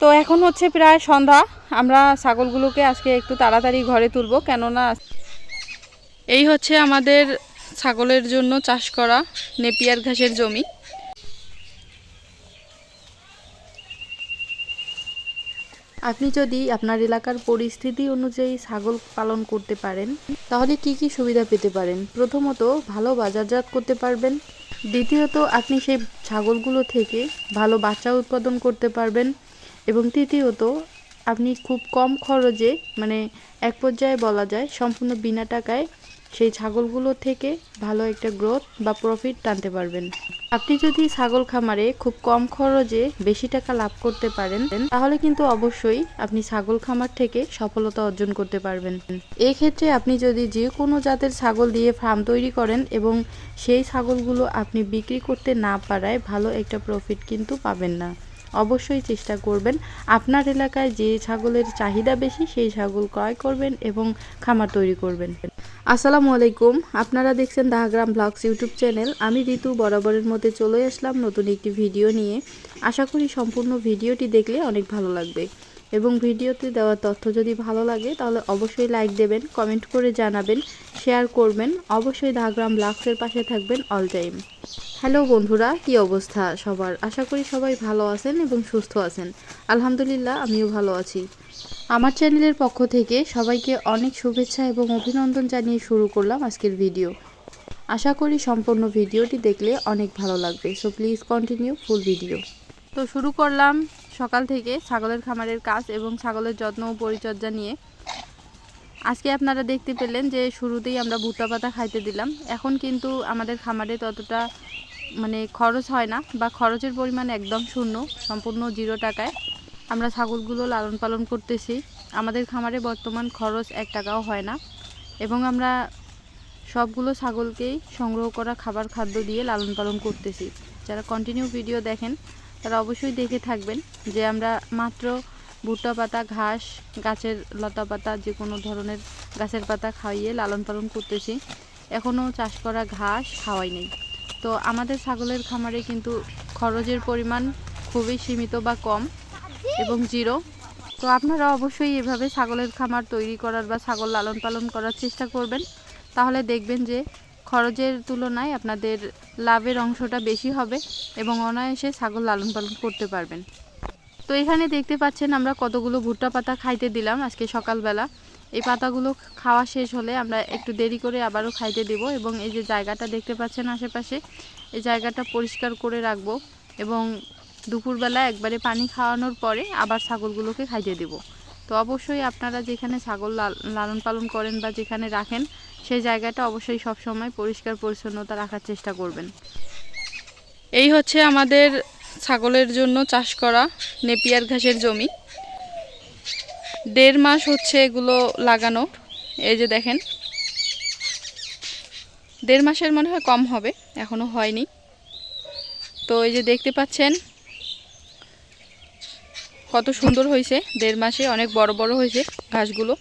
তো এখন হচ্ছে প্রায় সন্ধ্যা। আমরা ছাগলগুলোকে আজকে একটু তাড়াতাড়ি ঘরে তুলবো, কেননা এই হচ্ছে আমাদের ছাগলের জন্য চাষ করা নেপিয়ার ঘাসের জমি। আপনি যদি আপনার এলাকার পরিস্থিতি অনুযায়ী ছাগল পালন করতে পারেন, তাহলে কি কি সুবিধা পেতে পারেন? প্রথমত, ভালো বাজারজাত করতে পারবেন। দ্বিতীয়ত, আপনি সেই ছাগলগুলো থেকে ভালো বাচ্চা উৎপাদন করতে পারবেন। এবং তৃতীয়ত, আপনি খুব কম খরচে মানে এক পর্যায়ে বলা যায়, সম্পূর্ণ বিনা টাকায় সেই ছাগলগুলো থেকে ভালো একটা গ্রোথ বা প্রফিট টানতে পারবেন। আপনি যদি ছাগল খামারে খুব কম খরচে বেশি টাকা লাভ করতে পারেন, তাহলে কিন্তু অবশ্যই আপনি ছাগল খামার থেকে সফলতা অর্জন করতে পারবেন। এই ক্ষেত্রে আপনি যদি যে কোনো জাতের ছাগল দিয়ে ফার্ম তৈরি করেন এবং সেই ছাগলগুলো আপনি বিক্রি করতে না পারায় ভালো একটা প্রফিট কিন্তু পাবেন না। অবশ্যই চেষ্টা করবেন। আপনার এলাকায় যে ছাগলের চাহিদা বেশি, সেই ছাগল ক্রয় করবেন এবং খামার তৈরি করবেন। আসসালামু আলাইকুম। আপনারা দেখছেন দাহাগ্রাম ব্লগস ইউটিউব চ্যানেল। আমি ঋতু বরাবরের মধ্যে চলে আসলাম নতুন একটি ভিডিও নিয়ে। আশা করি সম্পূর্ণ ভিডিওটি দেখলে অনেক ভালো লাগবে। এবং ভিডিওতে দেওয়া তথ্য যদি ভালো লাগে, তাহলে অবশ্যই লাইক দেবেন, কমেন্ট করে জানাবেন, শেয়ার করবেন। অবশ্যই দাহাগ্রাম ব্লগসের পাশে থাকবেন অল টাইম। হ্যালো বন্ধুরা, কি অবস্থা সবার? আশা করি সবাই ভালো আছেন এবং সুস্থ আছেন। আলহামদুলিল্লাহ, আমিও ভালো আছি। আমার চ্যানেলের পক্ষ থেকে সবাইকে অনেক শুভেচ্ছা এবং অভিনন্দন জানিয়ে শুরু করলাম আজকের ভিডিও। আশা করি সম্পূর্ণ ভিডিওটি দেখলে অনেক ভালো লাগবে। So please continue full video তো শুরু করলাম সকাল থেকে ছাগলের খামারের কাজ এবং ছাগলের যত্ন ও পরিচর্যা নিয়ে। আজকে আপনারা দেখতে পেলেন যে শুরুতেই আমরা ভুট্টা পাতা খাইতে দিলাম। এখন কিন্তু আমাদের খামারে ততটা মানে খরচ হয় না বা খরচের পরিমাণ একদম শূন্য, সম্পূর্ণ জিরো টাকায়। আমরা ছাগলগুলো লালন পালন করতেছি। আমাদের খামারে বর্তমান খরচ এক টাকাও হয় না এবং আমরা সবগুলো ছাগলকেই সংগ্রহ করা খাবার খাদ্য দিয়ে লালন পালন করতেছি। যারা কন্টিনিউ ভিডিও দেখেন, তারা অবশ্যই দেখে থাকবেন যে আমরা মাত্র ভুট্টা পাতা, ঘাস, গাছের লতা পাতা যে কোনো ধরনের গাছের পাতা খাইয়ে লালন পালন করতেছি। এখনও চাষ করা ঘাস খাওয়াই নেই। তো আমাদের ছাগলের খামারে কিন্তু খরচের পরিমাণ খুবই সীমিত বা কম এবং জিরো। তো আপনারা অবশ্যই এভাবে ছাগলের খামার তৈরি করার বা ছাগল লালন পালন করার চেষ্টা করবেন। তাহলে দেখবেন যে খরচের তুলনায় আপনাদের লাভের অংশটা বেশি হবে এবং অনায়াসে ছাগল লালন পালন করতে পারবেন। তো এখানে দেখতে পাচ্ছেন আমরা কতগুলো ভুট্টা পাতা খাইতে দিলাম আজকে সকালবেলা। এই পাতাগুলো খাওয়া শেষ হলে আমরা একটু দেরি করে আবারও খাইতে দেব এবং এই যে জায়গাটা দেখতে পাচ্ছেন আশেপাশে, এই জায়গাটা পরিষ্কার করে রাখব এবং দুপুরবেলা একবারে পানি খাওয়ানোর পরে আবার ছাগলগুলোকে খাইতে দেব। তো অবশ্যই আপনারা যেখানে ছাগল লাল- লালন পালন করেন বা যেখানে রাখেন, সেই জায়গাটা অবশ্যই সব সময় পরিষ্কার পরিচ্ছন্নতা রাখার চেষ্টা করবেন। এই হচ্ছে আমাদের ছাগলের জন্য চাষ করা নেপিয়ার ঘাসের জমি। দেড় মাস হচ্ছে এগুলো লাগানো, এই যে দেখেন। দেড় মাসের মনে হয় কম হবে, এখনও হয়নি। তো এই যে দেখতে পাচ্ছেন, কত সুন্দর হয়েছে দেড় মাসে, অনেক বড় বড় হয়েছে ঘাসগুলো।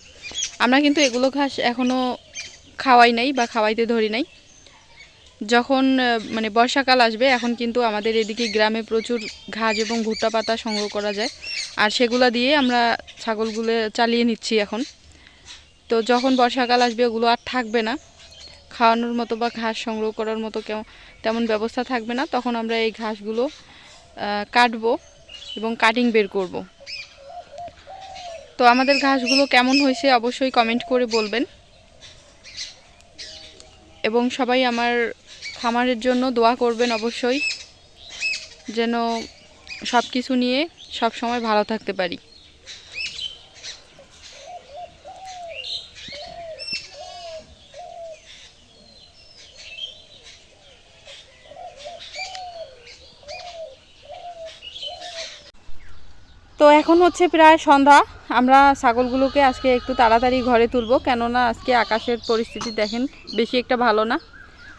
আমরা কিন্তু এগুলো ঘাস এখনও খাওয়াই নাই বা খাওয়াইতে ধরি নাই। যখন মানে বর্ষাকাল আসবে, এখন কিন্তু আমাদের এদিকে গ্রামে প্রচুর ঘাস এবং ভুট্টা পাতা সংগ্রহ করা যায়। আর সেগুলো দিয়ে আমরা ছাগলগুলো চালিয়ে নিচ্ছি এখন। তো যখন বর্ষাকাল আসবে, ওগুলো আর থাকবে না। খাওয়ানোর মতো বা ঘাস সংগ্রহ করার মতো কেউ তেমন ব্যবস্থা থাকবে না। তখন আমরা এই ঘাসগুলো কাটবো এবং কাটিং বের করব। তো আমাদের ঘাসগুলো কেমন হয়েছে অবশ্যই কমেন্ট করে বলবেন। এবং সবাই আমার খামারের জন্য দোয়া করবেন অবশ্যই, যেন সব কিছু নিয়ে সব সময় ভালো থাকতে পারি। তো এখন হচ্ছে প্রায় সন্ধ্যা, আমরা ছাগলগুলোকে আজকে একটু তাড়াতাড়ি ঘরে তুলবো, কেননা আজকে আকাশের পরিস্থিতি দেখেন, বেশি একটা ভালো না।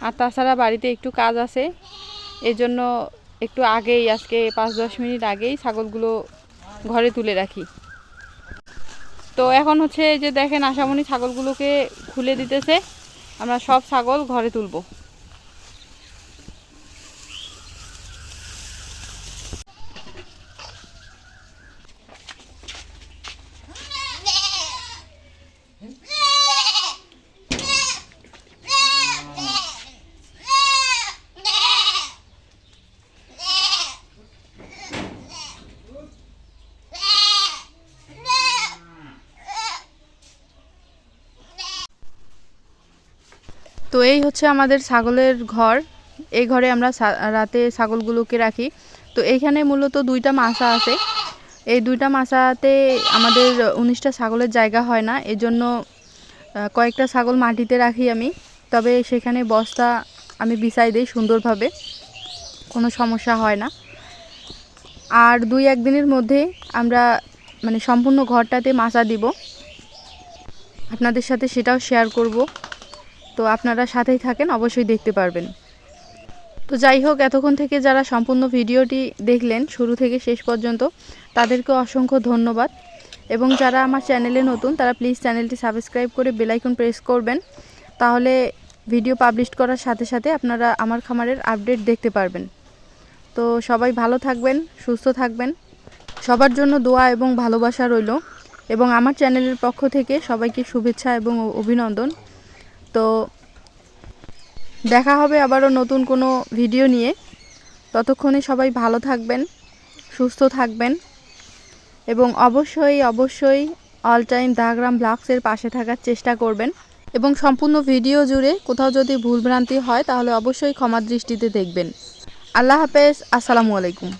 আর তাছাড়া বাড়িতে একটু কাজ আছে। জন্য একটু আগেই, আজকে পাঁচ দশ মিনিট আগেই ছাগলগুলো ঘরে তুলে রাখি। তো এখন হচ্ছে যে দেখেন আশামণি ছাগলগুলোকে খুলে দিতেছে। আমরা সব ছাগল ঘরে তুলবো। তো এই হচ্ছে আমাদের ছাগলের ঘর। এই ঘরে আমরা রাতে ছাগলগুলোকে রাখি। তো এইখানে মূলত দুইটা মাছা আছে। এই দুইটা মাছাতে আমাদের উনিশটা ছাগলের জায়গা হয় না। এজন্য কয়েকটা ছাগল মাটিতে রাখি আমি। তবে সেখানে বস্তা আমি বিছাই দিই সুন্দরভাবে। কোনো সমস্যা হয় না। আর দুই একদিনের মধ্যে আমরা মানে সম্পূর্ণ ঘরটাতে মাছা দিব। আপনাদের সাথে সেটাও শেয়ার করব। তো আপনারা সাথেই থাকেন, অবশ্যই দেখতে পারবেন। তো যাই হোক, এতক্ষণ থেকে যারা সম্পূর্ণ ভিডিওটি দেখলেন, শুরু থেকে শেষ পর্যন্ত, তাদেরকে অসংখ্য ধন্যবাদ। এবং যারা আমার চ্যানেলে নতুন, তারা প্লিজ চ্যানেলটি সাবস্ক্রাইব করে বেলাইকন প্রেস করবেন। তাহলে ভিডিও পাবলিশ করার সাথে সাথে আপনারা আমার খামারের আপডেট দেখতে পারবেন। তো সবাই ভালো থাকবেন, সুস্থ থাকবেন। সবার জন্য দোয়া এবং ভালোবাসা রইল। এবং আমার চ্যানেলের পক্ষ থেকে সবাইকে শুভেচ্ছা এবং অভিনন্দন। তো দেখা হবে আবারও নতুন কোনো ভিডিও নিয়ে। ততক্ষণে সবাই ভালো থাকবেন, সুস্থ থাকবেন এবং অবশ্যই অবশ্যই অল টাইম দাগ্রাম ব্লগসের পাশে থাকার চেষ্টা করবেন এবং সম্পূর্ণ ভিডিও জুড়ে কোথাও যদি ভুলভ্রান্তি হয় তাহলে অবশ্যই ক্ষমা দৃষ্টিতে দেখবেন। আল্লাহ হাফেজ, আসসালামু আলাইকুম।